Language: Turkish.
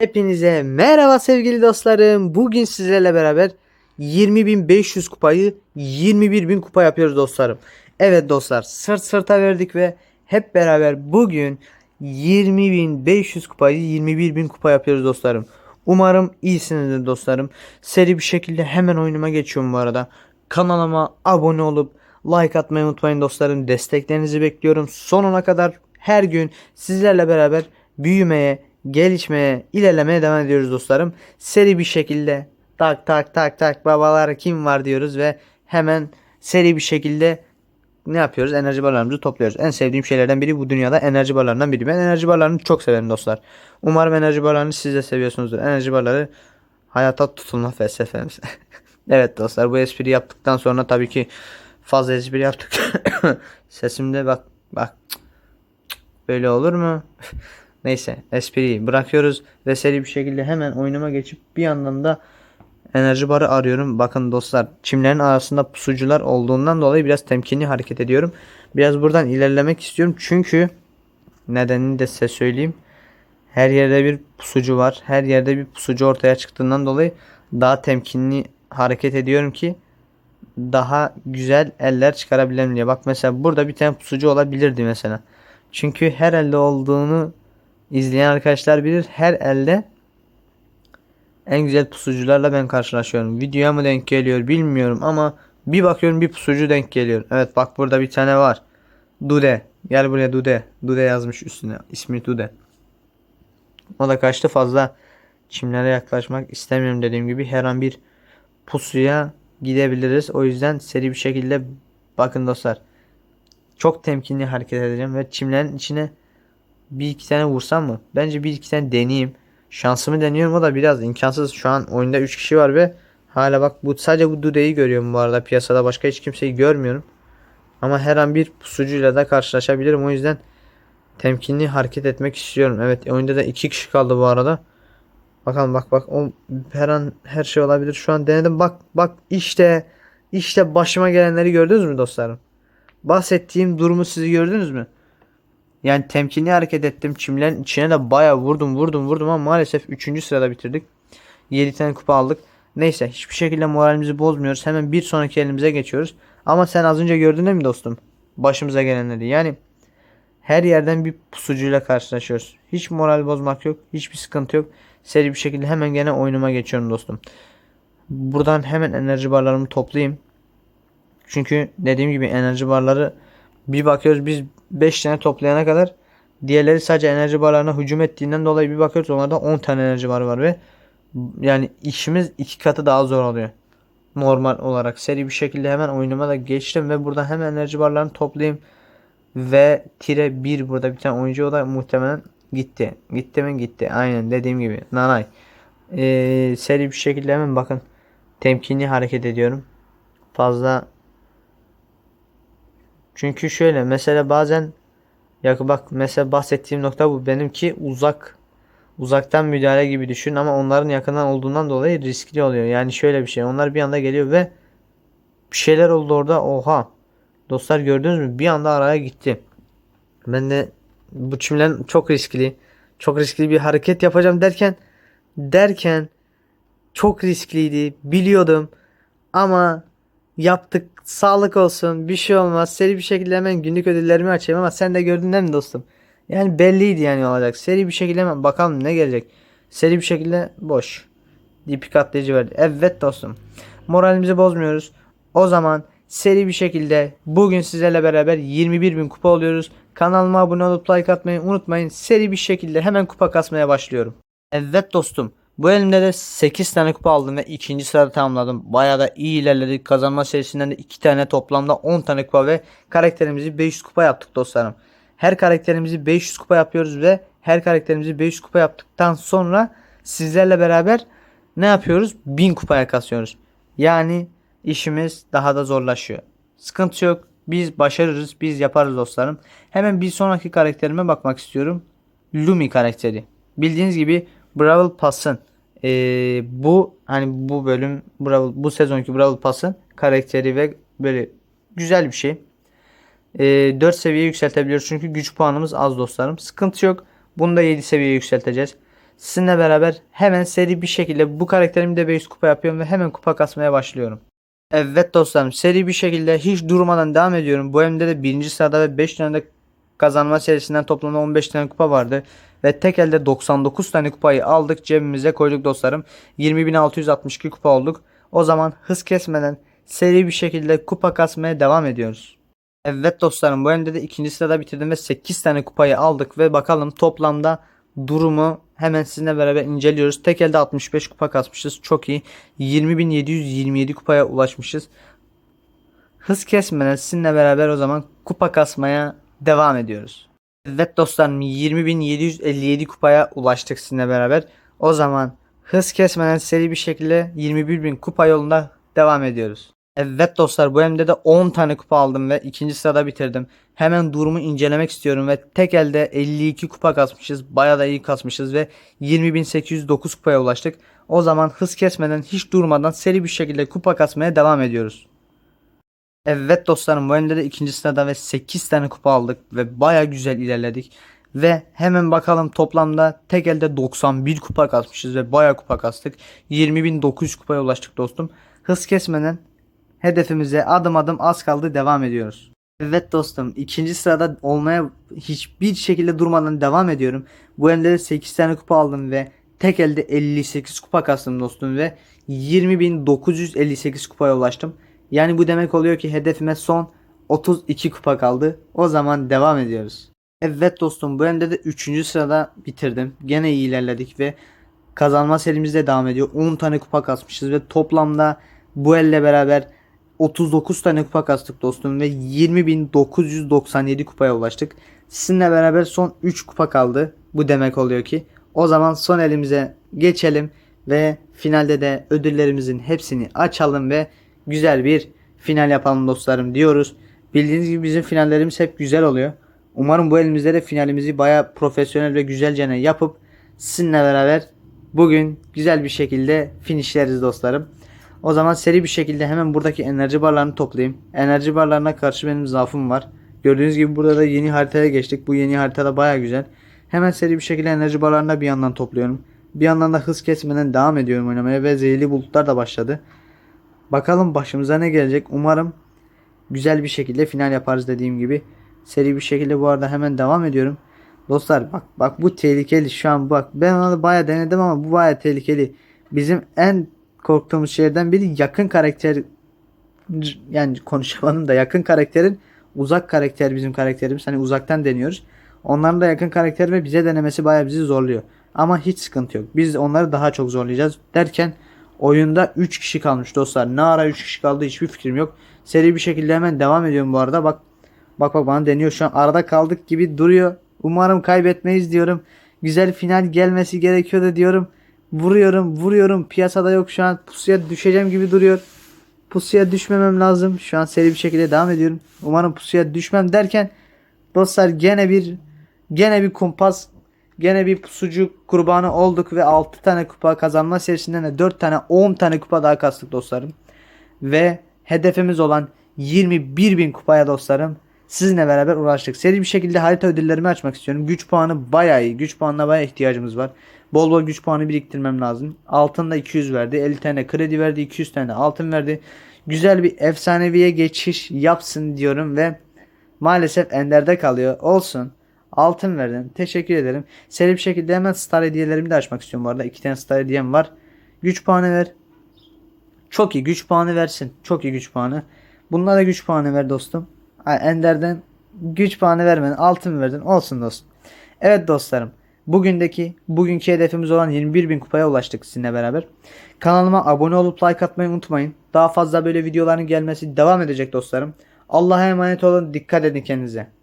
Hepinize merhaba sevgili dostlarım. Bugün sizlerle beraber 20.500 kupayı 21.000 kupa yapıyoruz dostlarım. Evet dostlar sırt sırta verdik ve hep beraber bugün 20.500 kupayı 21.000 kupa yapıyoruz dostlarım. Umarım iyisinizdir dostlarım. Seri bir şekilde hemen oyunuma geçiyorum bu arada. Kanalıma abone olup like atmayı unutmayın dostlarım. Desteklerinizi bekliyorum. Sonuna kadar her gün sizlerle beraber büyümeye, gelişmeye, ilerlemeye devam ediyoruz dostlarım. Seri bir şekilde tak tak tak tak babalar kim var diyoruz ve hemen seri bir şekilde ne yapıyoruz? Enerji barlarımızı topluyoruz. En sevdiğim şeylerden biri bu dünyada enerji barlarından biri. Ben enerji barlarını çok severim dostlar. Umarım enerji barlarını siz de seviyorsunuzdur. Enerji barları hayata tutulma felsefemiz. evet dostlar bu espri yaptıktan sonra tabii ki fazla espri yaptık. Sesimde bak bak böyle olur mu? Neyse espriyi bırakıyoruz ve bir şekilde hemen oyunuma geçip bir yandan da enerji barı arıyorum. Bakın dostlar çimlerin arasında pusucular olduğundan dolayı biraz temkinli hareket ediyorum. Biraz buradan ilerlemek istiyorum çünkü nedenini de size söyleyeyim. Her yerde bir pusucu var. Her yerde bir pusucu ortaya çıktığından dolayı daha temkinli hareket ediyorum ki daha güzel eller çıkarabilelim diye. Bak mesela burada bir tane pusucu olabilirdi mesela. Çünkü her elde olduğunu izleyen arkadaşlar bilir. Her elde en güzel pusucularla ben karşılaşıyorum. Videoya mı denk geliyor bilmiyorum ama bir bakıyorum bir pusucu denk geliyor. Evet bak burada bir tane var. Dude. Gel buraya Dude. Dude yazmış üstüne. İsmi Dude. O da kaçtı fazla çimlere yaklaşmak istemiyorum dediğim gibi her an bir pusuya gidebiliriz. O yüzden seri bir şekilde bakın dostlar. Çok temkinli hareket edeceğim ve çimlerin içine bir iki tane vursam mı? Bence bir iki tane deneyeyim. Şansımı deniyorum o da biraz imkansız. Şu an oyunda 3 kişi var ve hala bak bu sadece bu Dude'yi görüyorum bu arada. Piyasada başka hiç kimseyi görmüyorum. Ama her an bir pusucuyla da karşılaşabilirim. O yüzden temkinli hareket etmek istiyorum. Evet oyunda da 2 kişi kaldı bu arada. Bakalım bak bak o her an her şey olabilir. Şu an denedim bak bak işte işte başıma gelenleri gördünüz mü dostlarım? Bahsettiğim durumu siz gördünüz mü? Yani temkinli hareket ettim. Çimlerin içine de baya vurdum vurdum vurdum ama maalesef 3. sırada bitirdik. 7 tane kupa aldık. Neyse hiçbir şekilde moralimizi bozmuyoruz. Hemen bir sonraki elimize geçiyoruz. Ama sen az önce gördün değil mi dostum? Başımıza gelenleri. Yani her yerden bir pusucuyla karşılaşıyoruz. Hiç moral bozmak yok. Hiçbir sıkıntı yok. Seri bir şekilde hemen gene oyunuma geçiyorum dostum. Buradan hemen enerji barlarımı toplayayım. Çünkü dediğim gibi enerji barları bir bakıyoruz biz 5 tane toplayana kadar diğerleri sadece enerji barlarına hücum ettiğinden dolayı bir bakıyoruz onlarda 10 tane enerji barı var ve yani işimiz iki katı daha zor oluyor. Normal olarak seri bir şekilde hemen oyunuma da geçtim ve buradan hemen enerji barlarını toplayayım ve tire 1 burada bir tane oyuncu o da muhtemelen gitti. Gitti mi gitti. Aynen dediğim gibi. Nanay. Ee, seri bir şekilde hemen bakın temkinli hareket ediyorum. Fazla çünkü şöyle mesela bazen ya bak mesela bahsettiğim nokta bu. Benimki uzak uzaktan müdahale gibi düşün ama onların yakından olduğundan dolayı riskli oluyor. Yani şöyle bir şey onlar bir anda geliyor ve bir şeyler oldu orada. Oha! Dostlar gördünüz mü? Bir anda araya gitti. Ben de bu çimlerin çok riskli çok riskli bir hareket yapacağım derken derken çok riskliydi biliyordum. Ama yaptık. Sağlık olsun. Bir şey olmaz. Seri bir şekilde hemen günlük ödüllerimi açayım ama sen de gördün değil mi dostum? Yani belliydi yani olacak seri bir şekilde hemen bakalım ne gelecek. Seri bir şekilde boş. Dipik atlayıcı verdi. Evet dostum. Moralimizi bozmuyoruz. O zaman seri bir şekilde bugün sizlerle beraber 21.000 kupa oluyoruz. Kanalıma abone olup like atmayı unutmayın. Seri bir şekilde hemen kupa kasmaya başlıyorum. Evet dostum bu elimde de 8 tane kupa aldım ve ikinci sırada tamamladım. Bayağı da iyi ilerledik. Kazanma serisinden de 2 tane toplamda 10 tane kupa ve karakterimizi 500 kupa yaptık dostlarım. Her karakterimizi 500 kupa yapıyoruz ve her karakterimizi 500 kupa yaptıktan sonra sizlerle beraber ne yapıyoruz? 1000 kupaya kasıyoruz. Yani işimiz daha da zorlaşıyor. Sıkıntı yok. Biz başarırız. Biz yaparız dostlarım. Hemen bir sonraki karakterime bakmak istiyorum. Lumi karakteri. Bildiğiniz gibi Brawl Pass'ın e, bu hani bu bölüm Brawl, bu sezonki Brawl Pass'ın karakteri ve böyle güzel bir şey. E, 4 seviye yükseltebiliyoruz çünkü güç puanımız az dostlarım. Sıkıntı yok. Bunu da 7 seviye yükselteceğiz. sizinle beraber hemen seri bir şekilde bu karakterimi de 500 kupa yapıyorum ve hemen kupa kasmaya başlıyorum. Evet dostlarım seri bir şekilde hiç durmadan devam ediyorum. Bu elimde de birinci sırada ve 5 tane de kazanma serisinden toplamda 15 tane kupa vardı. Ve tek elde 99 tane kupayı aldık cebimize koyduk dostlarım. 20.662 kupa olduk. O zaman hız kesmeden seri bir şekilde kupa kasmaya devam ediyoruz. Evet dostlarım bu elimde de ikinci sırada bitirdim ve 8 tane kupayı aldık ve bakalım toplamda durumu hemen sizinle beraber inceliyoruz. Tek elde 65 kupa kasmışız. Çok iyi. 20.727 kupaya ulaşmışız. Hız kesmeden sizinle beraber o zaman kupa kasmaya devam ediyoruz. Evet dostlarım 20.757 kupaya ulaştık sizinle beraber. O zaman hız kesmeden seri bir şekilde 21.000 kupa yolunda devam ediyoruz. Evet dostlar bu elimde de 10 tane kupa aldım ve ikinci sırada bitirdim. Hemen durumu incelemek istiyorum ve tek elde 52 kupa kasmışız. Baya da iyi kasmışız ve 20.809 kupaya ulaştık. O zaman hız kesmeden hiç durmadan seri bir şekilde kupa kasmaya devam ediyoruz. Evet dostlarım bu elimde de ikinci sırada ve 8 tane kupa aldık ve baya güzel ilerledik. Ve hemen bakalım toplamda tek elde 91 kupa kasmışız ve baya kupa kastık. 20.900 kupaya ulaştık dostum. Hız kesmeden hedefimize adım adım az kaldı devam ediyoruz. Evet dostum ikinci sırada olmaya hiçbir şekilde durmadan devam ediyorum. Bu elde de 8 tane kupa aldım ve tek elde 58 kupa kastım dostum ve 20.958 kupaya ulaştım. Yani bu demek oluyor ki hedefime son 32 kupa kaldı. O zaman devam ediyoruz. Evet dostum bu elde de 3. sırada bitirdim. Gene iyi ilerledik ve kazanma serimiz de devam ediyor. 10 tane kupa kasmışız ve toplamda bu elle beraber 39 tane kupa kastık dostum ve 20.997 kupaya ulaştık. Sizinle beraber son 3 kupa kaldı. Bu demek oluyor ki o zaman son elimize geçelim ve finalde de ödüllerimizin hepsini açalım ve güzel bir final yapalım dostlarım diyoruz. Bildiğiniz gibi bizim finallerimiz hep güzel oluyor. Umarım bu elimizde de finalimizi baya profesyonel ve güzelce yapıp sizinle beraber bugün güzel bir şekilde finishleriz dostlarım. O zaman seri bir şekilde hemen buradaki enerji barlarını toplayayım. Enerji barlarına karşı benim zaafım var. Gördüğünüz gibi burada da yeni haritaya geçtik. Bu yeni haritada baya güzel. Hemen seri bir şekilde enerji barlarını da bir yandan topluyorum. Bir yandan da hız kesmeden devam ediyorum oynamaya ve zehirli bulutlar da başladı. Bakalım başımıza ne gelecek. Umarım güzel bir şekilde final yaparız dediğim gibi. Seri bir şekilde bu arada hemen devam ediyorum. Dostlar bak bak bu tehlikeli şu an bak ben onu baya denedim ama bu baya tehlikeli. Bizim en korktuğumuz şeylerden biri yakın karakter yani konuşamadım da yakın karakterin uzak karakter bizim karakterimiz hani uzaktan deniyoruz. Onların da yakın karakter ve bize denemesi baya bizi zorluyor. Ama hiç sıkıntı yok. Biz onları daha çok zorlayacağız derken oyunda 3 kişi kalmış dostlar. Ne ara 3 kişi kaldı hiçbir fikrim yok. Seri bir şekilde hemen devam ediyorum bu arada. Bak bak bak bana deniyor şu an arada kaldık gibi duruyor. Umarım kaybetmeyiz diyorum. Güzel final gelmesi gerekiyordu diyorum. Vuruyorum vuruyorum piyasada yok şu an pusuya düşeceğim gibi duruyor. Pusuya düşmemem lazım. Şu an seri bir şekilde devam ediyorum. Umarım pusuya düşmem derken dostlar gene bir gene bir kumpas gene bir pusucu kurbanı olduk ve 6 tane kupa kazanma serisinden de 4 tane 10 tane kupa daha kastık dostlarım. Ve hedefimiz olan 21 bin kupaya dostlarım sizinle beraber uğraştık. Seri bir şekilde harita ödüllerimi açmak istiyorum. Güç puanı bayağı iyi. Güç puanına bayağı ihtiyacımız var. Bol bol güç puanı biriktirmem lazım. Altın da 200 verdi. 50 tane kredi verdi. 200 tane altın verdi. Güzel bir efsaneviye geçiş yapsın diyorum ve maalesef enderde kalıyor. Olsun. Altın verdin. Teşekkür ederim. Seri bir şekilde hemen star hediyelerimi de açmak istiyorum bu arada. 2 tane star hediyem var. Güç puanı ver. Çok iyi güç puanı versin. Çok iyi güç puanı. Bunlara güç puanı ver dostum. Ender'den güç puanı vermedin. Altın verdin. Olsun dostum. Evet dostlarım. Bugündeki, bugünkü hedefimiz olan 21.000 kupaya ulaştık sizinle beraber. Kanalıma abone olup like atmayı unutmayın. Daha fazla böyle videoların gelmesi devam edecek dostlarım. Allah'a emanet olun. Dikkat edin kendinize.